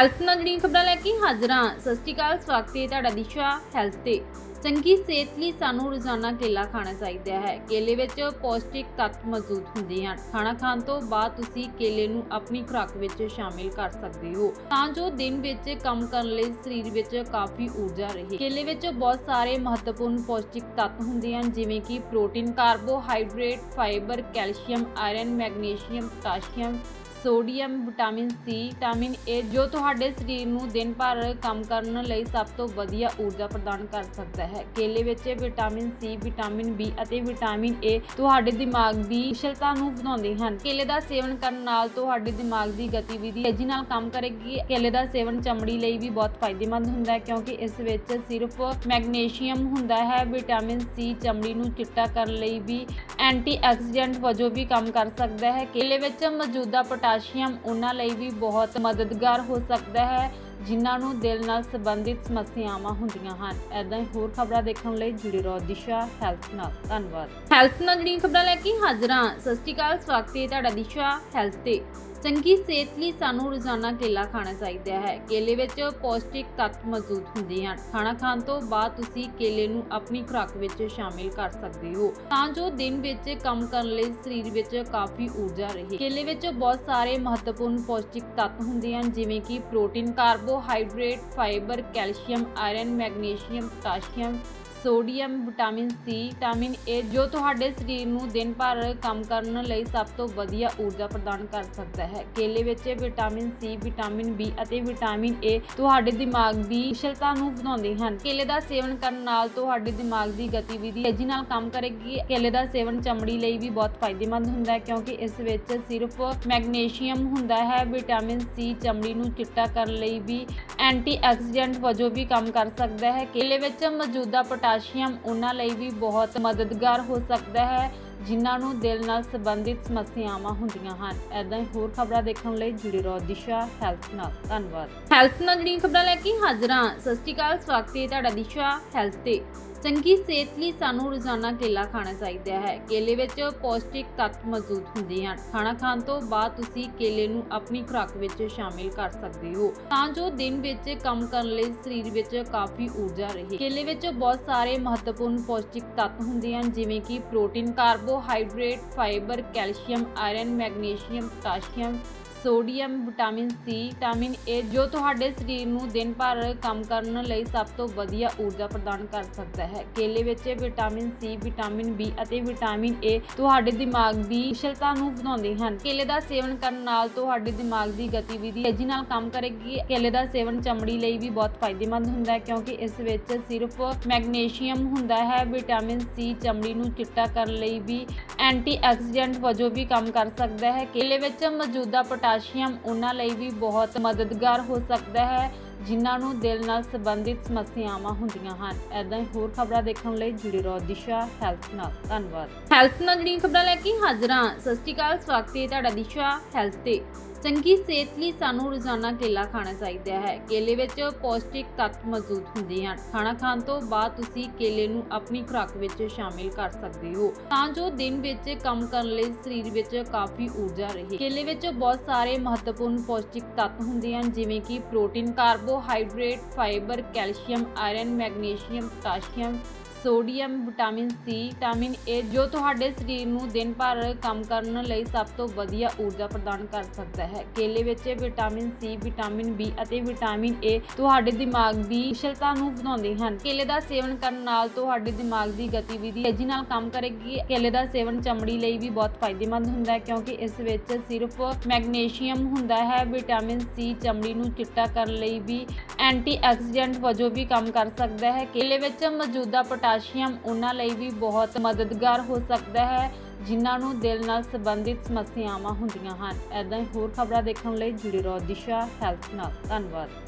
Health ਨਾਲ ਜਿਹੜੀਆਂ ਖਬਰਾਂ ਲੈ ਕੇ ਹਾਜ਼ਰ ਹਾਂ। ਸਤਿ ਸ਼੍ਰੀ ਅਕਾਲ, ਸਵਾਗਤ ਹੈ ਤੁਹਾਡਾ ਦਿਸ਼ਾ ਹੈਲਥ ਤੇ। ਚੰਗੀ ਸਿਹਤ ਲਈ ਸਾਨੂੰ ਰੋਜ਼ਾਨਾ ਕੇਲਾ ਖਾਣਾ ਚਾਹੀਦਾ ਹੈ। ਕੇਲੇ ਵਿੱਚ ਪੌਸ਼ਟਿਕ ਤੱਤ ਮੌਜੂਦ ਹੁੰਦੇ ਹਨ। ਖਾਣਾ ਖਾਣ ਤੋਂ ਬਾਅਦ ਤੁਸੀਂ ਕੇਲੇ ਨੂੰ ਆਪਣੀ ਖੁਰਾਕ ਵਿੱਚ ਸ਼ਾਮਿਲ ਕਰ ਸਕਦੇ ਹੋ। ਤਾਂ ਜੋ ਦਿਨ ਵਿੱਚ ਕੰਮ ਕਰਨ ਲਈ ਸਰੀਰ ਵਿੱਚ ਕਾਫੀ ਊਰਜਾ ਰਹੇ। ਕੇਲੇ ਵਿੱਚ ਬਹੁਤ ਸਾਰੇ ਮਹੱਤਵਪੂਰਨ ਪੌਸ਼ਟਿਕ ਤੱਤ ਹੁੰਦੇ ਹਨ, ਜਿਵੇਂ ਕਿ protein, carbohydrate, fibre, calcium, iron, magnesium, potassium sodium, vitamin C vitamin A ਜੋ ਤੁਹਾਡੇ ਸਰੀਰ ਨੂੰ ਦਿਨ ਭਰ ਕੰਮ ਕਰਨ ਲਈ ਸਭ ਤੋਂ ਵਧੀਆ ਊਰਜਾ ਪ੍ਰਦਾਨ ਕਰ ਸਕਦਾ ਹੈ। ਕੇਲੇ ਵਿੱਚ ਵਿਟਾਮਿਨ ਸੀ ਵਿਟਾਮਿਨ ਬੀ ਅਤੇ ਵਿਟਾਮਿਨ ਏ ਤੁਹਾਡੇ ਦਿਮਾਗ ਦੀ ਕੁਸ਼ਲਤਾ ਨੂੰ ਵਧਾਉਂਦੇ ਹਨ। ਕੇਲੇ ਦਾ ਸੇਵਨ ਕਰਨ ਨਾਲ ਤੁਹਾਡੇ ਦਿਮਾਗ ਦੀ ਗਤੀਵਿਧੀ ਤੇਜ਼ੀ ਨਾਲ ਕੰਮ ਕਰੇਗੀ। ਕੇਲੇ ਦਾ ਸੇਵਨ ਚਮੜੀ ਲਈ ਵੀ ਬਹੁਤ ਫਾਇਦੇਮੰਦ ਹੁੰਦਾ ਹੈ ਕਿਉਂਕਿ ਇਸ ਵਿੱਚ ਸਿਰਫ ਮੈਗਨੀਸ਼ੀਅਮ ਹੁੰਦਾ ਹੈ। ਵਿਟਾਮਿਨ ਸੀ ਚਮੜੀ ਨੂੰ ਚਿੱਟਾ ਕਰਨ ਲਈ ਵੀ ਐਂਟੀ ਐਂਟੀਆਕਸੀਡੈਂਟ ਵਜੋਂ ਵੀ ਕੰਮ ਕਰ ਸਕਦਾ ਹੈ। ਕੇਲੇ ਵਿੱਚ ਮੌਜੂਦਾ ਪੋਟਾਸ਼ੀਅਮ ਉਹਨਾਂ ਲਈ ਵੀ ਬਹੁਤ ਮਦਦਗਾਰ ਹੋ ਸਕਦਾ ਹੈ, ਜਿਨ੍ਹਾਂ ਨੂੰ ਦਿਲ ਨਾਲ ਸੰਬੰਧਿਤ ਸਮੱਸਿਆਵਾਂ ਹੁੰਦੀਆਂ ਹਨ। ਐਦਾਂ ਹੀ ਹੋਰ ਖਬਰਾਂ ਦੇਖਣ ਲਈ ਜੁੜੇ ਰਹੋ ਦਿਸ਼ਾ ਹੈਲਥ ਨਾਲ। ਧੰਨਵਾਦ। ਹੈਲਥ ਨਾਲ ਜਿਹੜੀਆਂ ਖਬਰਾਂ ਲੈ ਕੇ ਹਾਜ਼ਰਾਂ ਸਤਿ ਸ਼੍ਰੀ ਅਕਾਲ, ਸਵਾਗਤ ਹੈ ਤੁਹਾਡਾ ਦਿਸ਼ਾ ਹੈਲਥ ਤੇ। ਚੰਗੀ ਸਿਹਤ ਲਈ ਸਾਨੂੰ ਰੋਜ਼ਾਨਾ ਕੇਲਾ ਖਾਣਾ ਚਾਹੀਦਾ ਹੈ। ਕੇਲੇ ਵਿੱਚ ਪੌਸ਼ਟਿਕ ਤੱਤ ਮੌਜੂਦ ਹੁੰਦੇ ਹਨ। ਖਾਣਾ ਖਾਣ ਤੋਂ ਬਾਅਦ ਤੁਸੀਂ ਕੇਲੇ ਨੂੰ ਆਪਣੀ ਖੁਰਾਕ ਵਿੱਚ ਸ਼ਾਮਿਲ ਕਰ ਸਕਦੇ ਹੋ। ਤਾਂ ਜੋ ਦਿਨ ਵਿੱਚ ਕੰਮ ਕਰਨ ਲਈ ਸਰੀਰ ਵਿੱਚ ਕਾਫੀ ਊਰਜਾ ਰਹੇ। ਕੇਲੇ ਵਿੱਚ ਬਹੁਤ ਸਾਰੇ ਮਹੱਤਵਪੂਰਨ ਪੌਸ਼ਟਿਕ ਤੱਤ ਹੁੰਦੇ ਹਨ, ਜਿਵੇਂ ਕਿ protein, carbohydrate, fibre, calcium, iron, magnesium, potassium sodium, vitamin C vitamin A ਜੋ ਤੁਹਾਡੇ ਸਰੀਰ ਨੂੰ ਦਿਨ ਭਰ ਕੰਮ ਕਰਨ ਲਈ ਸਭ ਤੋਂ ਵਧੀਆ ਊਰਜਾ ਪ੍ਰਦਾਨ ਕਰ ਸਕਦਾ ਹੈ। ਕੇਲੇ ਵਿੱਚ ਵਿਟਾਮਿਨ ਸੀ ਵਿਟਾਮਿਨ ਬੀ ਅਤੇ ਵਿਟਾਮਿਨ ਏ ਤੁਹਾਡੇ ਦਿਮਾਗ ਦੀ ਕੁਸ਼ਲਤਾ ਨੂੰ ਵਧਾਉਂਦੇ ਹਨ। ਕੇਲੇ ਦਾ ਸੇਵਨ ਕਰਨ ਨਾਲ ਤੁਹਾਡੇ ਦਿਮਾਗ ਦੀ ਗਤੀਵਿਧੀ ਤੇਜ਼ੀ ਨਾਲ ਕੰਮ ਕਰੇਗੀ। ਕੇਲੇ ਦਾ ਸੇਵਨ ਚਮੜੀ ਲਈ ਵੀ ਬਹੁਤ ਫਾਇਦੇਮੰਦ ਹੁੰਦਾ ਹੈ ਕਿਉਂਕਿ ਇਸ ਵਿੱਚ ਸਿਰਫ ਮੈਗਨੀਸ਼ੀਅਮ ਹੁੰਦਾ ਹੈ। ਵਿਟਾਮਿਨ ਸੀ ਚਮੜੀ ਨੂੰ ਚਿੱਟਾ ਕਰਨ ਲਈ ਵੀ ਐਂਟੀਆਕਸੀਡੈਂਟ ਵਜੋਂ ਵੀ ਕੰਮ ਕਰ ਸਕਦਾ ਹੈ। ਕੇਲੇ ਵਿੱਚ ਮੌਜੂਦਾ ਪੋਟਾਸ਼ੀਅਮ ਉਹਨਾਂ ਲਈ ਵੀ ਬਹੁਤ ਮਦਦਗਾਰ ਹੋ ਸਕਦਾ ਹੈ। ਜਿਨ੍ਹਾਂ ਨੂੰ ਦਿਲ ਨਾਲ ਸੰਬੰਧਿਤ ਸਮੱਸਿਆਵਾਂ ਹੁੰਦੀਆਂ ਹਨ। ਐਦਾਂ ਹੀ ਹੋਰ ਖਬਰਾਂ ਦੇਖਣ ਲਈ ਜੁੜੇ ਰਹੋ ਦਿਸ਼ਾ ਹੈਲਥ ਨਾਲ। ਧੰਨਵਾਦ। ਹੈਲਥ ਨਾਲ ਜਿਹੜੀਆਂ ਖਬਰਾਂ ਲੈ ਕੇ ਹਾਜ਼ਰ ਹਾਂ। ਸਤਿ ਸ਼੍ਰੀ ਅਕਾਲ, ਸਵਾਗਤ ਹੈ ਤੁਹਾਡਾ ਦਿਸ਼ਾ ਹੈਲਥ ਤੇ। ਚੰਗੀ ਸਿਹਤ ਲਈ ਸਾਨੂੰ ਰੋਜ਼ਾਨਾ ਕੇਲਾ ਖਾਣਾ ਚਾਹੀਦਾ ਹੈ। ਕੇਲੇ ਵਿੱਚ ਪੌਸ਼ਟਿਕ ਤੱਤ ਮੌਜੂਦ ਹੁੰਦੇ ਹਨ। ਖਾਣਾ ਖਾਣ ਤੋਂ ਬਾਅਦ ਤੁਸੀਂ ਕੇਲੇ ਨੂੰ ਆਪਣੀ ਖੁਰਾਕ ਵਿੱਚ ਸ਼ਾਮਿਲ ਕਰ ਸਕਦੇ ਹੋ। ਤਾਂ ਜੋ ਦਿਨ ਵਿੱਚ ਕੰਮ ਕਰਨ ਲਈ ਸਰੀਰ ਵਿੱਚ ਕਾਫੀ ਊਰਜਾ ਰਹੇ। ਕੇਲੇ ਵਿੱਚ ਬਹੁਤ ਸਾਰੇ ਮਹੱਤਵਪੂਰਨ ਪੌਸ਼ਟਿਕ ਤੱਤ ਹੁੰਦੇ ਹਨ, ਜਿਵੇਂ ਕਿ protein carbohydrate fibre calcium iron magnesium potassium sodium, vitamin C vitamin A ਜੋ ਤੁਹਾਡੇ ਸਰੀਰ ਨੂੰ ਦਿਨ ਭਰ ਕੰਮ ਕਰਨ ਲਈ ਸਭ ਤੋਂ ਵਧੀਆ ਊਰਜਾ ਪ੍ਰਦਾਨ ਕਰ ਸਕਦਾ ਹੈ। ਕੇਲੇ ਵਿੱਚ ਵਿਟਾਮਿਨ ਸੀ ਵਿਟਾਮਿਨ ਬੀ ਅਤੇ ਵਿਟਾਮਿਨ ਏ ਤੁਹਾਡੇ ਦਿਮਾਗ ਦੀ ਕੁਸ਼ਲਤਾ ਨੂੰ ਵਧਾਉਂਦੇ ਹਨ। ਕੇਲੇ ਦਾ ਸੇਵਨ ਕਰਨ ਨਾਲ ਤੁਹਾਡੇ ਦਿਮਾਗ ਦੀ ਗਤੀਵਿਧੀ ਤੇਜ਼ੀ ਨਾਲ ਕੰਮ ਕਰੇਗੀ। ਕੇਲੇ ਦਾ ਸੇਵਨ ਚਮੜੀ ਲਈ ਵੀ ਬਹੁਤ ਫਾਇਦੇਮੰਦ ਹੁੰਦਾ ਹੈ ਕਿਉਂਕਿ ਇਸ ਵਿੱਚ ਸਿਰਫ ਮੈਗਨੀਸ਼ੀਅਮ ਹੁੰਦਾ ਹੈ। ਵਿਟਾਮਿਨ ਸੀ ਚਮੜੀ ਨੂੰ ਚਿੱਟਾ ਕਰਨ ਲਈ ਵੀ ਐਂਟੀਆਕਸੀਡੈਂਟ ਵਜੋਂ ਵੀ ਕੰਮ ਕਰ ਸਕਦਾ ਹੈ। ਕੇਲੇ ਵਿੱਚ ਮੌਜੂਦਾ ਪੋਟਾਸ਼ੀਅਮ ਉਹਨਾਂ ਲਈ ਵੀ ਬਹੁਤ ਮਦਦਗਾਰ ਹੋ ਸਕਦਾ ਹੈ, ਜਿਨ੍ਹਾਂ ਨੂੰ ਦਿਲ ਨਾਲ ਸੰਬੰਧਿਤ ਸਮੱਸਿਆਵਾਂ ਹੁੰਦੀਆਂ ਹਨ। ਐਦਾਂ ਹੀ ਹੋਰ ਖਬਰਾਂ ਦੇਖਣ ਲਈ ਜੁੜੇ ਰਹੋ ਦਿਸ਼ਾ ਹੈਲਥ ਨਾਲ। ਧੰਨਵਾਦ। ਹੈਲਥ ਨਾਲ ਜਿਹੜੀਆਂ ਖਬਰਾਂ ਲੈ ਕੇ ਹਾਜ਼ਰਾਂ ਸਤਿ ਸ਼੍ਰੀ ਅਕਾਲ, ਸਵਾਗਤ ਹੈ ਤੁਹਾਡਾ ਦਿਸ਼ਾ ਹੈਲਥ ਤੇ। ਚੰਗੀ ਸਿਹਤ ਲਈ ਸਾਨੂੰ ਰੋਜ਼ਾਨਾ ਕੇਲਾ ਖਾਣਾ ਚਾਹੀਦਾ ਹੈ। ਕੇਲੇ ਵਿੱਚ ਪੌਸ਼ਟਿਕ ਤੱਤ ਮੌਜੂਦ ਹੁੰਦੇ ਹਨ। ਖਾਣਾ ਖਾਣ ਤੋਂ ਬਾਅਦ ਤੁਸੀਂ ਕੇਲੇ ਨੂੰ ਆਪਣੀ ਖੁਰਾਕ ਵਿੱਚ ਸ਼ਾਮਿਲ ਕਰ ਸਕਦੇ ਹੋ। ਤਾਂ ਜੋ ਦਿਨ ਵਿੱਚ ਕੰਮ ਕਰਨ ਲਈ ਸਰੀਰ ਵਿੱਚ ਕਾਫੀ ਊਰਜਾ ਰਹੇ। ਕੇਲੇ ਵਿੱਚ ਬਹੁਤ ਸਾਰੇ ਮਹੱਤਵਪੂਰਨ ਪੌਸ਼ਟਿਕ ਤੱਤ ਹੁੰਦੇ ਹਨ, ਜਿਵੇਂ ਕਿ protein, carbohydrate, fibre, calcium, iron, magnesium, potassium sodium, vitamin C vitamin A ਜੋ ਤੁਹਾਡੇ ਸਰੀਰ ਨੂੰ ਦਿਨ ਭਰ ਕੰਮ ਕਰਨ ਲਈ ਸਭ ਤੋਂ ਵਧੀਆ ਊਰਜਾ ਪ੍ਰਦਾਨ ਕਰ ਸਕਦਾ ਹੈ। ਕੇਲੇ ਵਿੱਚ ਵਿਟਾਮਿਨ ਸੀ ਵਿਟਾਮਿਨ ਬੀ ਅਤੇ ਵਿਟਾਮਿਨ ਏ ਤੁਹਾਡੇ ਦਿਮਾਗ ਦੀ ਕੁਸ਼ਲਤਾ ਨੂੰ ਵਧਾਉਂਦੇ ਹਨ। ਕੇਲੇ ਦਾ ਸੇਵਨ ਕਰਨ ਨਾਲ ਤੁਹਾਡੇ ਦਿਮਾਗ ਦੀ ਗਤੀਵਿਧੀ ਤੇਜ਼ੀ ਨਾਲ ਕੰਮ ਕਰੇਗੀ। ਕੇਲੇ ਦਾ ਸੇਵਨ ਚਮੜੀ ਲਈ ਵੀ ਬਹੁਤ ਫਾਇਦੇਮੰਦ ਹੁੰਦਾ ਹੈ ਕਿਉਂਕਿ ਇਸ ਵਿੱਚ ਸਿਰਫ ਮੈਗਨੀਸ਼ੀਅਮ ਹੁੰਦਾ ਹੈ। ਵਿਟਾਮਿਨ ਸੀ ਚਮੜੀ ਨੂੰ ਚਿੱਟਾ ਕਰਨ ਲਈ ਵੀ ਐਂਟੀਆਕਸੀਡੈਂਟ ਵਜੋਂ ਵੀ ਕੰਮ ਕਰ ਸਕਦਾ ਹੈ। ਕੇਲੇ ਵਿੱਚ ਮੌਜੂਦਾ ਪੋਟਾਸ਼ੀਅਮ ਉਹਨਾਂ ਲਈ ਵੀ ਬਹੁਤ ਮਦਦਗਾਰ ਹੋ ਸਕਦਾ ਹੈ, ਜਿਨ੍ਹਾਂ ਨੂੰ ਦਿਲ ਨਾਲ ਸੰਬੰਧਿਤ ਸਮੱਸਿਆਵਾਂ ਹੁੰਦੀਆਂ ਹਨ। ਐਦਾਂ ਹੀ ਹੋਰ ਖਬਰਾਂ ਦੇਖਣ ਲਈ ਜੁੜੇ ਰਹੋ ਦਿਸ਼ਾ ਹੈਲਥ ਨਾਲ। ਧੰਨਵਾਦ।